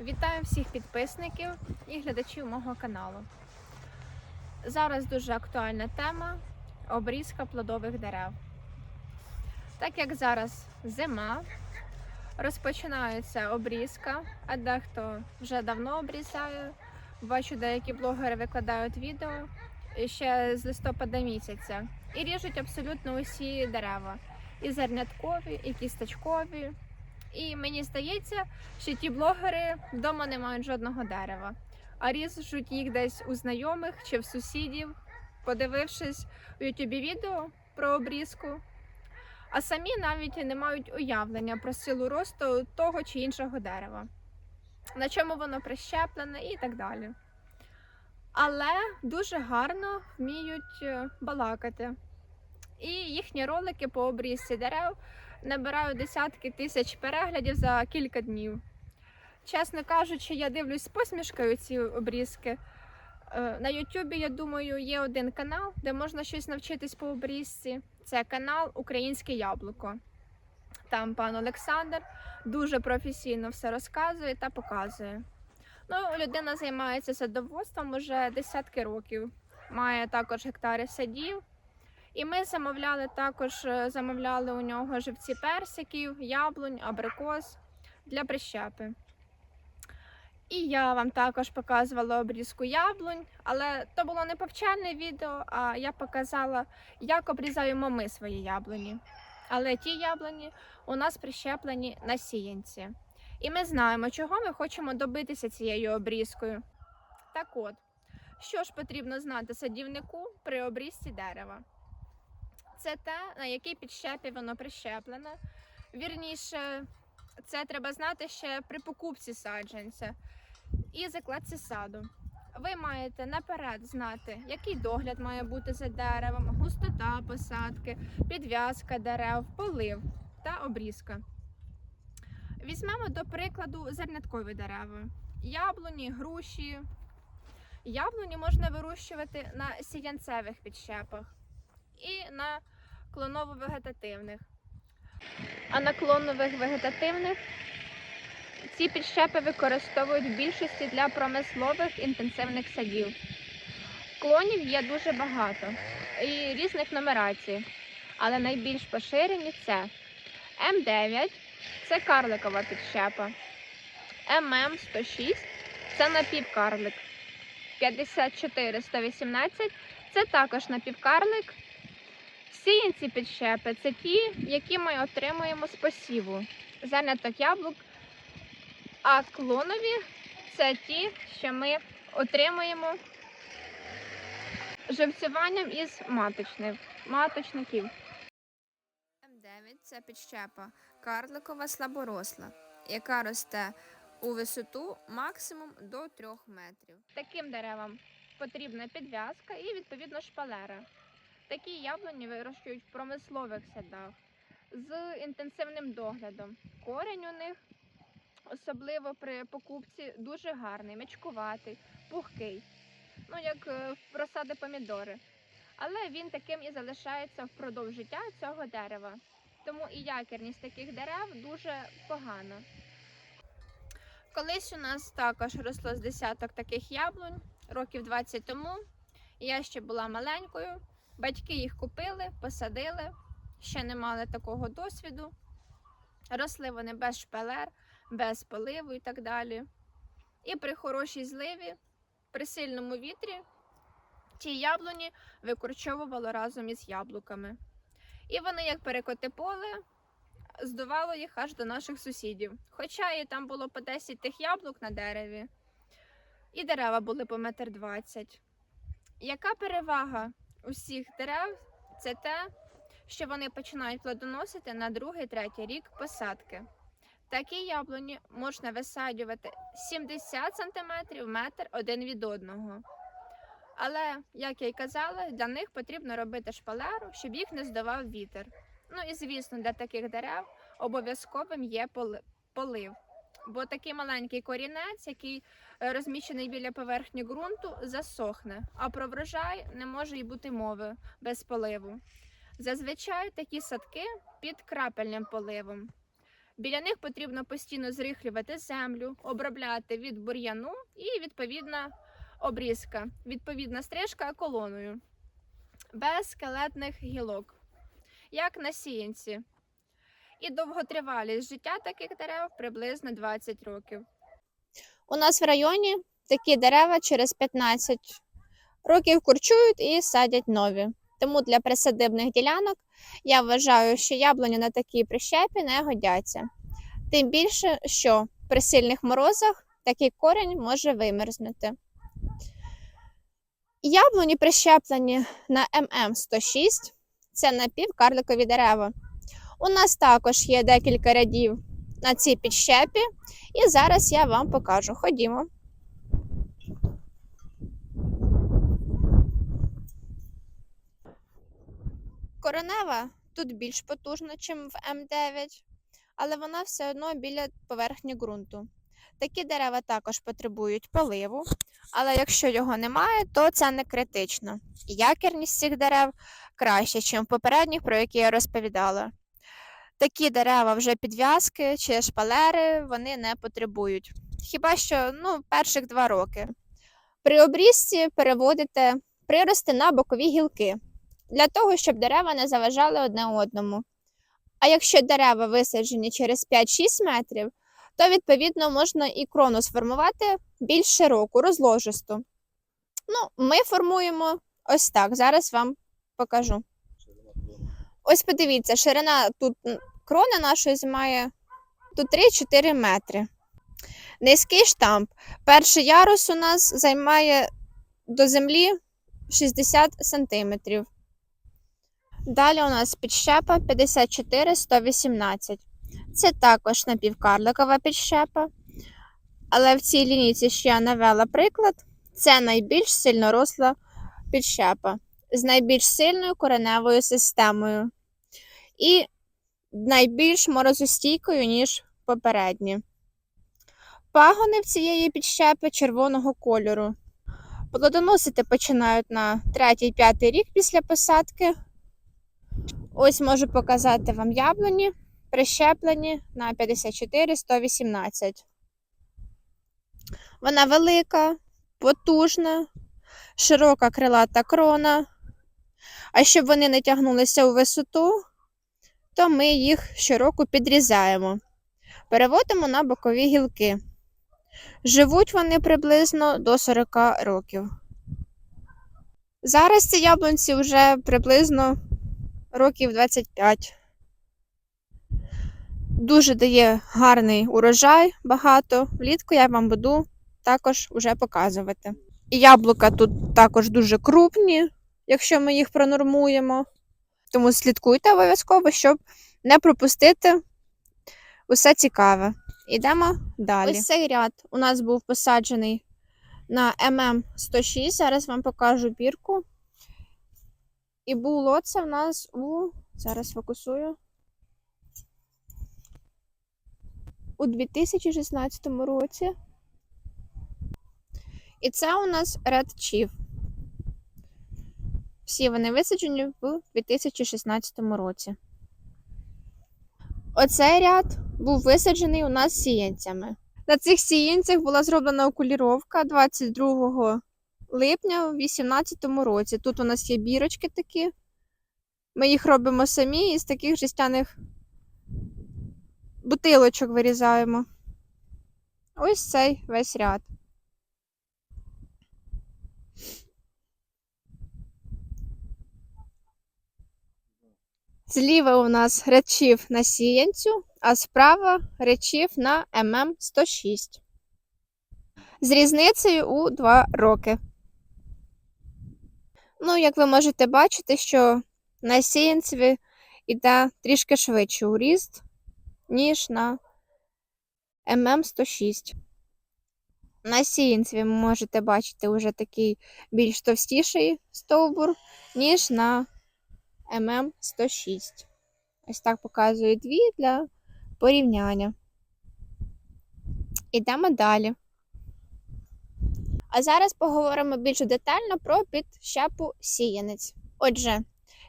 Вітаю всіх підписників і глядачів мого каналу. Зараз дуже актуальна тема обрізка плодових дерев. Так як зараз зима, розпочинається обрізка, а дехто вже давно обрізає. Бачу, деякі блогери викладають відео ще з листопада місяця і ріжуть абсолютно усі дерева. І зерняткові, і кісточкові. І мені здається, що ті блогери вдома не мають жодного дерева, а ріжуть їх десь у знайомих чи в сусідів, подивившись у Ютубі відео про обрізку. А самі навіть не мають уявлення про силу росту того чи іншого дерева, на чому воно прищеплене і так далі. Але дуже гарно вміють е, балакати. І їхні ролики по обрізці дерев набирають десятки тисяч переглядів за кілька днів. Чесно кажучи, я дивлюсь з посмішкою ці обрізки. Е, На Ютубі, я думаю, є один канал, де можна щось навчитись по обрізці. Це канал Українське Яблуко. Там пан Олександр дуже професійно все розказує та показує. Ну, людина займається садоводством уже десятки років. Має також гектари садів. І ми замовляли також е, замовляли у нього живці персиків, яблунь, абрикос для прищепи. І я вам також показувала обрізку яблунь, але то було не повчальне відео, а я показала, як обрізаємо ми свої яблуні. Але ті яблуні у нас прищеплені на сіянці. І ми знаємо, чого ми хочемо добитися цією обрізкою. Так от, що ж потрібно знати садівнику при обрізці дерева? Це те, на якій підщепі воно прищеплене. Вірніше, це треба знати ще при покупці саджанця і закладці саду. Ви маєте наперед знати, який догляд має бути за деревом, густота посадки, підв'язка дерев, полив та обрізка. Візьмемо до прикладу зерняткові дерева, яблуні, груші. Яблуні можна вирощувати на сіянцевих підщепах і на клоново-вегетативних. А на клонових вегетативних ці підщепи використовують в більшості для промислових інтенсивних садів. Клонів є дуже багато і різних нумерацій, але найбільш поширені це М9 це карликова підщепа, ММ106 це напівкарлик, 54-118 це також напівкарлик. Сіянці підщепи це ті, які ми отримуємо з посіву. Зерняток яблук. А клонові це ті, що ми отримуємо живцюванням із маточних, маточників. М9 це підщепа карликова слаборосла, яка росте у висоту максимум до 3 метрів. Таким деревам потрібна підв'язка і відповідно шпалера. Такі яблуні вирощують в промислових садах з інтенсивним доглядом. Корень у них, особливо при покупці, дуже гарний, мечкуватий, пухкий, ну як е, в розсади помідори. Але він таким і залишається впродовж життя цього дерева. Тому і якірність таких дерев дуже погана. Колись у нас також росло з десяток таких яблунь років 20 тому. Я ще була маленькою. Батьки їх купили, посадили, ще не мали такого досвіду. Росли вони без шпалер, без поливу і так далі. І при хорошій зливі, при сильному вітрі, ті яблуні викорчовувало разом із яблуками. І вони, як перекоти поле, здувало їх аж до наших сусідів. Хоча і там було по 10 тих яблук на дереві, і дерева були по метр двадцять. Яка перевага усіх дерев це те, що вони починають плодоносити на другий, третій рік посадки. Такі яблуні можна висаджувати 70 см метр один від одного. Але, як я й казала, для них потрібно робити шпалеру, щоб їх не здавав вітер. Ну і звісно, для таких дерев обов'язковим є полив. Бо такий маленький корінець, який е, розміщений біля поверхні ґрунту, засохне, а про врожай не може й бути мови без поливу. Зазвичай такі садки під крапельним поливом. Біля них потрібно постійно зрихлювати землю, обробляти від бур'яну і відповідна обрізка, відповідна стрижка колоною без скелетних гілок, як на сіянці. І довготривалість життя таких дерев приблизно 20 років. У нас в районі такі дерева через 15 років курчують і садять нові. Тому для присадибних ділянок я вважаю, що яблуні на такій прищепі не годяться. Тим більше, що при сильних морозах такий корінь може вимерзнути. Яблуні прищеплені на ММ106 це напівкарликові дерева. У нас також є декілька рядів на цій підщепі, і зараз я вам покажу. Ходімо. Коронева тут більш потужна, ніж в М9, але вона все одно біля поверхні ґрунту. Такі дерева також потребують поливу, але якщо його немає, то це не критично. Якірність цих дерев краще, ніж попередніх, про які я розповідала. Такі дерева вже підв'язки чи шпалери вони не потребують. Хіба що ну, перших два роки. При обрізці переводите прирости на бокові гілки для того, щоб дерева не заважали одне одному. А якщо дерева висаджені через 5-6 метрів, то відповідно можна і крону сформувати більш широку, розложисту. Ну, ми формуємо ось так. Зараз вам покажу. Ось подивіться, ширина тут м, крони нашої займає тут 3-4 метри. Низький штамп. Перший ярус у нас займає до землі 60 сантиметрів. Далі у нас підщепа 54-118. Це також напівкарликова підщепа. Але в цій лінійці, що я навела приклад, це найбільш сильноросла підщепа з найбільш сильною кореневою системою і найбільш морозостійкою, ніж попередні. Пагони в цієї підщепи червоного кольору. Плодоносити починають на 3-5 рік після посадки. Ось можу показати вам яблуні, прищеплені на 54-118. Вона велика, потужна, широка крилата крона. А щоб вони не тягнулися у висоту, то ми їх щороку підрізаємо. Переводимо на бокові гілки. Живуть вони приблизно до 40 років. Зараз ці яблунці вже приблизно років 25. Дуже дає гарний урожай багато. Влітку я вам буду також вже показувати. І яблука тут також дуже крупні, якщо ми їх пронормуємо. Тому слідкуйте обов'язково, щоб не пропустити усе цікаве. Йдемо далі. Ось цей ряд у нас був посаджений на ММ106. Зараз вам покажу бірку. І було це в нас у. Зараз фокусую. У 2016 році. І це у нас Red Chief. Всі вони висаджені в 2016 році. Оцей ряд був висаджений у нас сіянцями. На цих сіянцях була зроблена окуліровка 22 липня у 2018 році. Тут у нас є бірочки такі. Ми їх робимо самі із таких жестяних бутилочок вирізаємо. Ось цей весь ряд. Зліва у нас речів на сіянцю, а справа речів на ММ106. З різницею у 2 роки. Ну, як ви можете бачити, що на сіянцеві йде трішки швидше у ріст, ніж на ММ106. На сіянцеві ви можете бачити вже такий більш товстіший стовбур, ніж на ММ106. Ось так показую дві для порівняння. Ідемо далі. А зараз поговоримо більш детально про підщепу сіянець. Отже,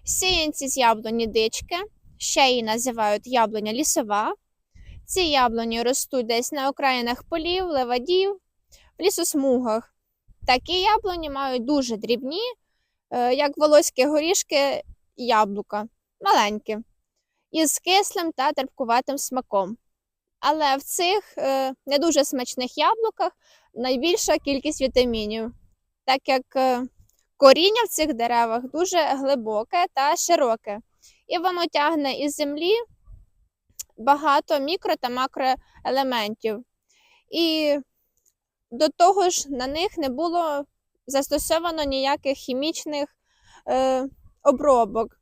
сіянці з яблуні дички, ще її називають яблуня лісова. Ці яблуні ростуть десь на окраїнах полів, левадів, в лісосмугах. Такі яблуні мають дуже дрібні, е, як волоські горішки, яблука, маленькі, із кислим та терпкуватим смаком. Але в цих е, не дуже смачних яблуках найбільша кількість вітамінів, так як е, коріння в цих деревах дуже глибоке та широке, і воно тягне із землі багато мікро та макроелементів. І до того ж, на них не було застосовано ніяких хімічних е, обробок.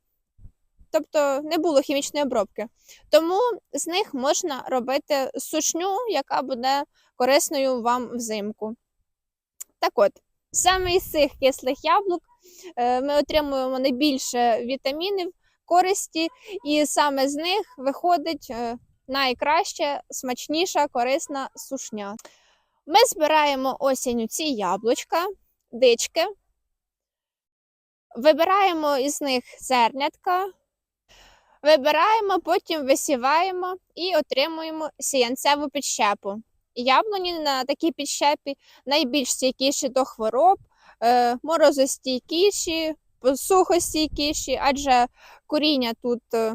Тобто не було хімічної обробки. Тому з них можна робити сушню, яка буде корисною вам взимку. Так от, саме із цих кислих яблук е, ми отримуємо найбільше вітамінів, користі, і саме з них виходить е, найкраща, смачніша, корисна сушня. Ми збираємо осінню ці яблучка, дички, вибираємо із них зернятка, вибираємо, потім висіваємо і отримуємо сіянцеву підщепу. Яблуні на такій підщепі найбільш стійкіші до хвороб, е, морозостійкіші, сухостійкіші, адже коріння тут е,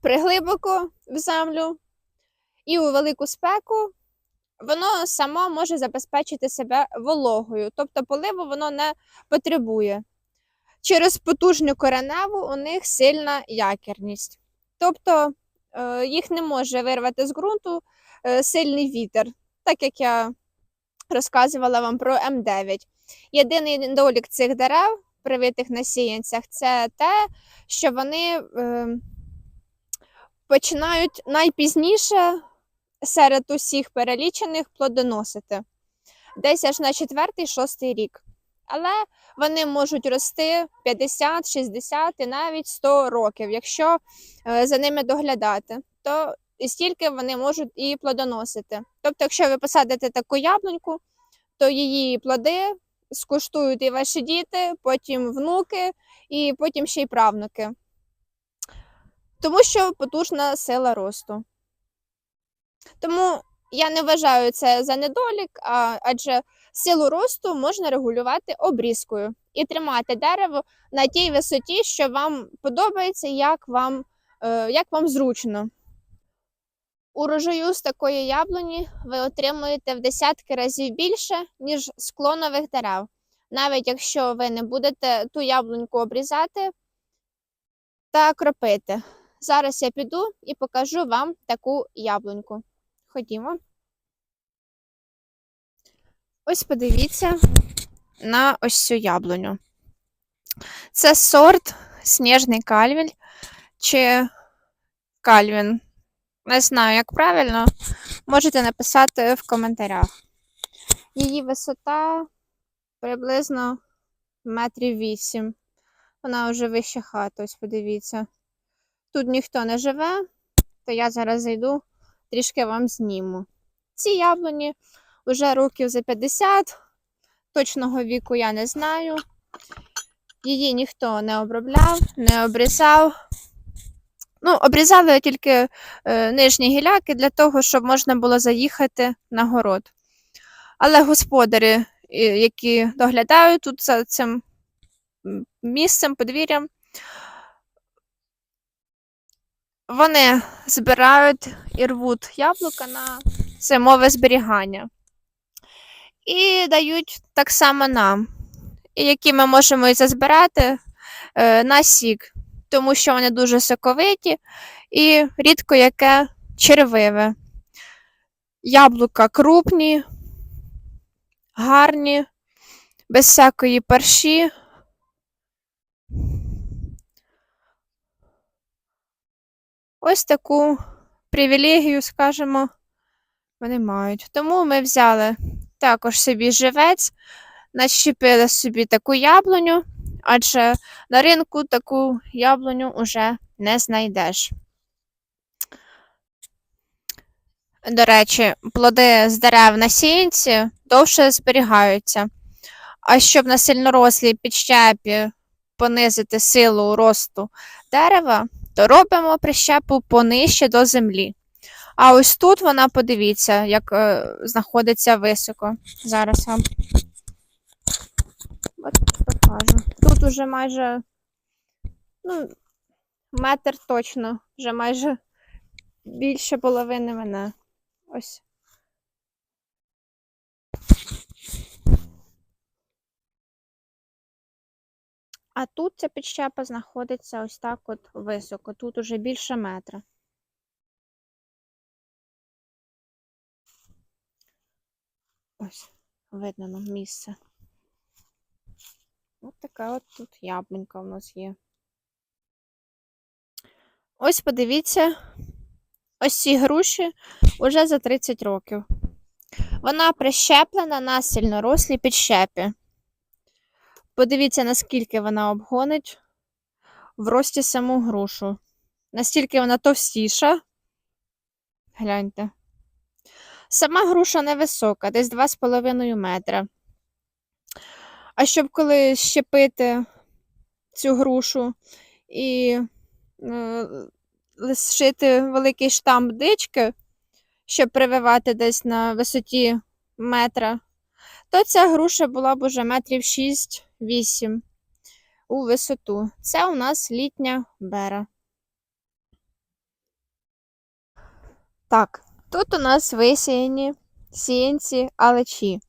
приглибоко в землю і у велику спеку воно само може забезпечити себе вологою, тобто поливу воно не потребує. Через потужну кореневу у них сильна якірність. Тобто е, їх не може вирвати з ґрунту е, сильний вітер, так як я розказувала вам про М9. Єдиний недолік цих дерев, привитих на сіянцях, це те, що вони е, починають найпізніше серед усіх перелічених плодоносити, десь аж на четвертий, шостий рік. Але вони можуть рости 50, 60 і навіть 100 років, якщо е, за ними доглядати, то і стільки вони можуть і плодоносити. Тобто, якщо ви посадите таку яблуньку, то її плоди скуштують і ваші діти, потім внуки, і потім ще й правнуки. Тому що потужна сила росту. Тому я не вважаю це за недолік, а, адже силу росту можна регулювати обрізкою і тримати дерево на тій висоті, що вам подобається, як вам, е, як вам зручно. Урожаю з такої яблуні ви отримуєте в десятки разів більше, ніж з клонових дерев. Навіть якщо ви не будете ту яблуньку обрізати та кропити. Зараз я піду і покажу вам таку яблуньку. Ходімо. Ось подивіться на ось цю яблуню. Це сорт сніжний кальвіль чи кальвін. Не знаю, як правильно. Можете написати в коментарях. Її висота приблизно метрів вісім. Вона вже вище хати, ось подивіться. Тут ніхто не живе, то я зараз зайду трішки вам зніму. Ці яблуні вже років за 50, точного віку я не знаю. Її ніхто не обробляв, не обрізав. Ну, обрізали тільки е, нижні гіляки для того, щоб можна було заїхати на город. Але господарі, які доглядають тут за цим місцем, подвір'ям, вони збирають і рвуть яблука на зимове зберігання. І дають так само нам, які ми можемо і зазбирати е, на сік, тому що вони дуже соковиті і рідко яке червиве. Яблука крупні, гарні, без всякої парші. Ось таку привілегію, скажімо, вони мають. Тому ми взяли також собі живець, начепили собі таку яблуню, адже на ринку таку яблуню уже не знайдеш. До речі, плоди з дерев на сіянці довше зберігаються. А щоб на сильнорослій підщепі понизити силу росту дерева, то робимо прищепу понижче до землі. А ось тут вона, подивіться, як е, знаходиться високо. Зараз вам от покажу. Тут уже майже ну, метр точно, вже майже більше половини мене. Ось. А тут ця підщепа знаходиться ось так от високо. Тут уже більше метра. Ось, видно нам місце. Ось така от тут яблунька у нас є. Ось подивіться, ось ці груші уже за 30 років. Вона прищеплена на сильнорослій підщепі. Подивіться, наскільки вона обгонить в рості саму грушу. Настільки вона товстіша. Гляньте. Сама груша невисока, десь 2,5 метра. А щоб коли щепити цю грушу і е, лишити великий штамп дички, щоб прививати десь на висоті метра, то ця груша була б уже метрів 6-8 у висоту. Це у нас літня бера. Так, тут у нас висіяні сіянці алечі.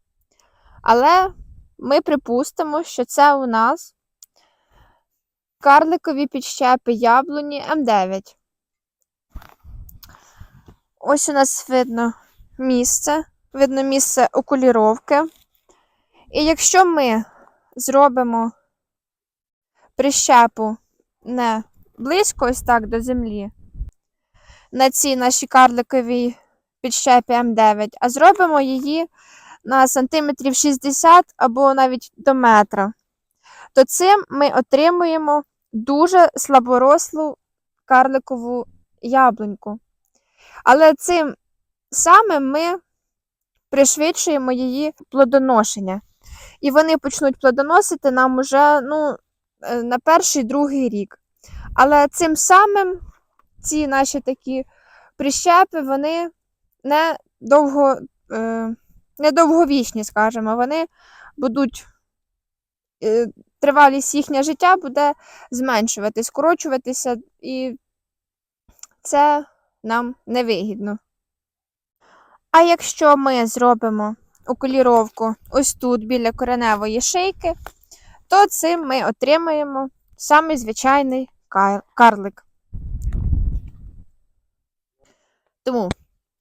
Але ми припустимо, що це у нас карликові підщепи яблуні М9. Ось у нас видно місце, видно місце окуліровки. І якщо ми зробимо прищепу не близько ось так до землі, на цій нашій карликовій підщепі М9, а зробимо її на сантиметрів 60 або навіть до метра, то цим ми отримуємо дуже слаборослу карликову яблуньку. Але цим самим ми пришвидшуємо її плодоношення. І вони почнуть плодоносити нам уже ну, е, на перший другий рік. Але цим самим ці наші такі прищепи, вони не довго, е, не довговічні, скажімо, вони будуть, е, тривалість їхнє життя буде зменшуватись, скорочуватися, і це нам невигідно. А якщо ми зробимо окуліровку ось тут, біля кореневої шийки, то цим ми отримаємо самий звичайний карлик. Тому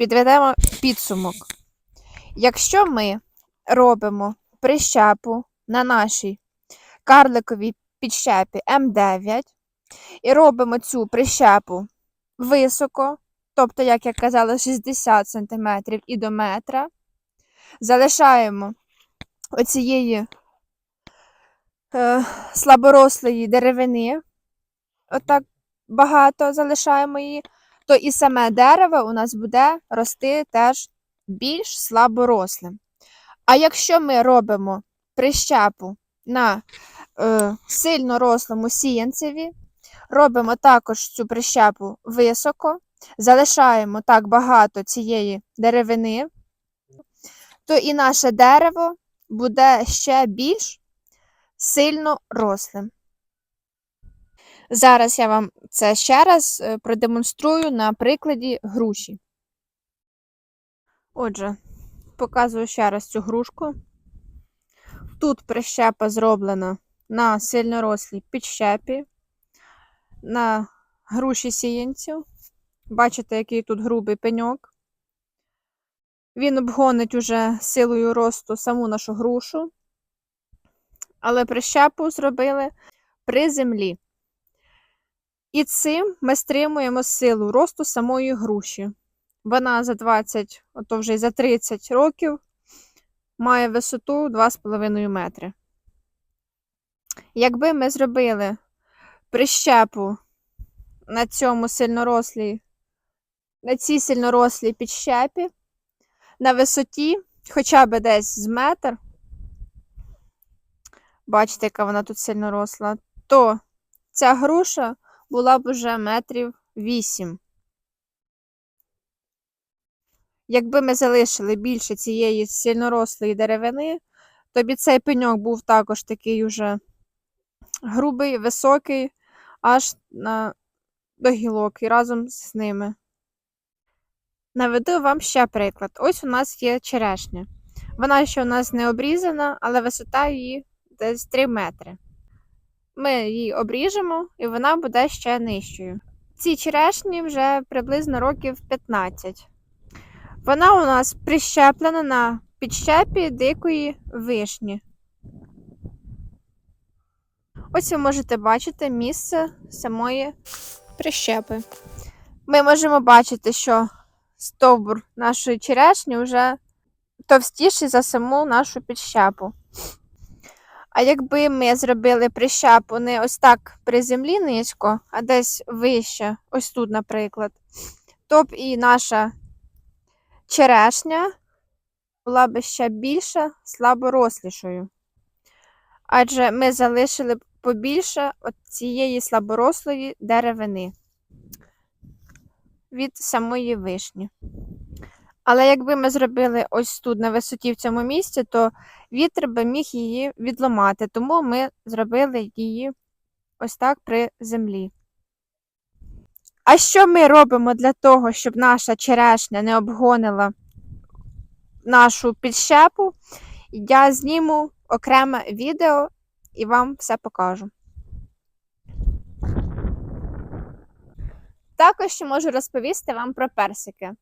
підведемо підсумок. Якщо ми робимо прищепу на нашій карликовій підщепі М9 і робимо цю прищепу високо, тобто, як я казала, 60 см і до метра, залишаємо оцієї е, слаборослої деревини, отак багато залишаємо її, то і саме дерево у нас буде рости теж більш слаборослим. А якщо ми робимо прищепу на е, сильно рослому сіянцеві, робимо також цю прищепу високо, залишаємо так багато цієї деревини, то і наше дерево буде ще більш сильно рослим. Зараз я вам це ще раз е, продемонструю на прикладі груші. Отже, показую ще раз цю грушку. Тут прищепа зроблена на сильнорослій підщепі, на груші сіянців. Бачите, який тут грубий пеньок. Він обгонить уже силою росту саму нашу грушу, але прищепу зробили при землі. І цим ми стримуємо силу росту самої груші. Вона за 20, а вже й за 30 років має висоту 2,5 метри. Якби ми зробили прищепу на цьому сильнорослій, на цій сильнорослій підщепі, на висоті хоча б десь з метр, бачите, яка вона тут сильно росла, то ця груша була б уже метрів 8. Якби ми залишили більше цієї сильнорослої деревини, то б цей пеньок був також такий уже грубий, високий, аж на до гілок і разом з ними. Наведу вам ще приклад. Ось у нас є черешня. Вона ще у нас не обрізана, але висота її десь 3 метри. Ми її обріжемо, і вона буде ще нижчою. Цій черешні вже приблизно років 15. Вона у нас прищеплена на підщепі дикої вишні. Ось ви можете бачити місце самої прищепи. Ми можемо бачити, що стовбур нашої черешні вже товстіший за саму нашу підщепу. А якби ми зробили прищепу не ось так при землі низько, а десь вище, ось тут, наприклад, то б і наша черешня була б ще більше слаборослішою. Адже ми залишили б побільше от цієї слаборослої деревини від самої вишні. Але якби ми зробили ось тут на висоті в цьому місці, то вітер би міг її відламати, тому ми зробили її ось так при землі. А що ми робимо для того, щоб наша черешня не обгонила нашу підщепу? Я зніму окреме відео і вам все покажу. Також можу розповісти вам про персики.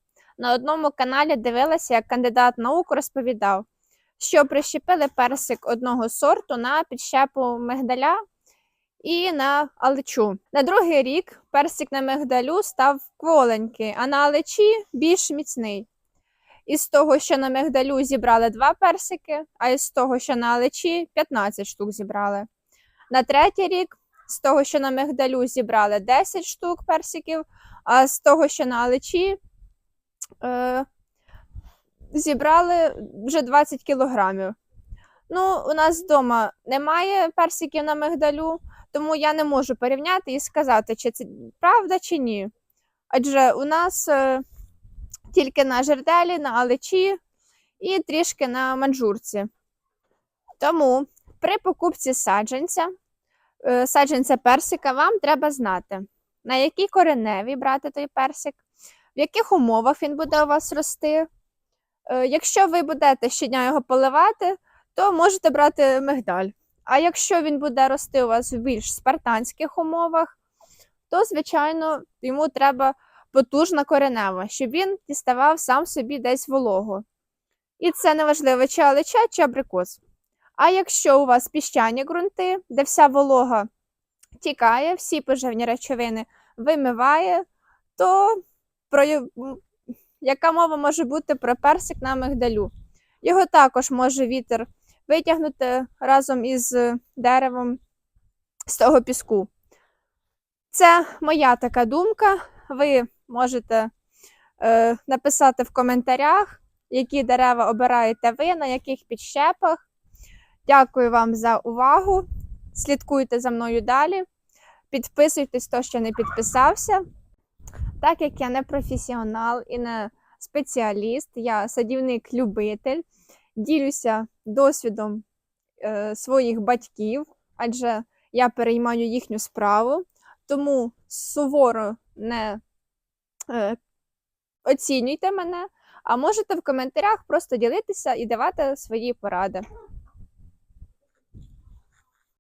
На одному каналі дивилася, як кандидат наук розповідав, що прищепили персик одного сорту на підщепу мигдаля і на алечу. На другий рік персик на мигдалю став кволенький, а на алечі більш міцний. Із того, що на мигдалю зібрали два персики, а із того, що на алечі 15 штук зібрали. На третій рік з того, що на мигдалю зібрали 10 штук персиків, а з того, що на алечі е, зібрали вже 20 кілограмів. Ну, у нас вдома немає персиків на мигдалю, тому я не можу порівняти і сказати, чи це правда, чи ні. Адже у нас е, тільки на жерделі, на алечі і трішки на манджурці. Тому при покупці саджанця, е, саджанця персика, вам треба знати, на якій кореневій брати той персик, в яких умовах він буде у вас рости. Е, Якщо ви будете щодня його поливати, то можете брати мигдаль. А якщо він буде рости у вас в більш спартанських умовах, то, звичайно, йому треба потужна коренева, щоб він діставав сам собі десь вологу. І це неважливо, чи алеча, чи абрикос. А якщо у вас піщані ґрунти, де вся волога тікає, всі поживні речовини вимиває, то про яка мова може бути про персик на мигдалю? Його також може вітер витягнути разом із деревом з того піску. Це моя така думка. Ви можете е, написати в коментарях, які дерева обираєте ви, на яких підщепах. Дякую вам за увагу. Слідкуйте за мною далі. Підписуйтесь, хто ще не підписався. Так як я не професіонал і не спеціаліст, я садівник-любитель, ділюся досвідом е, своїх батьків, адже я переймаю їхню справу, тому суворо не е, оцінюйте мене, а можете в коментарях просто ділитися і давати свої поради.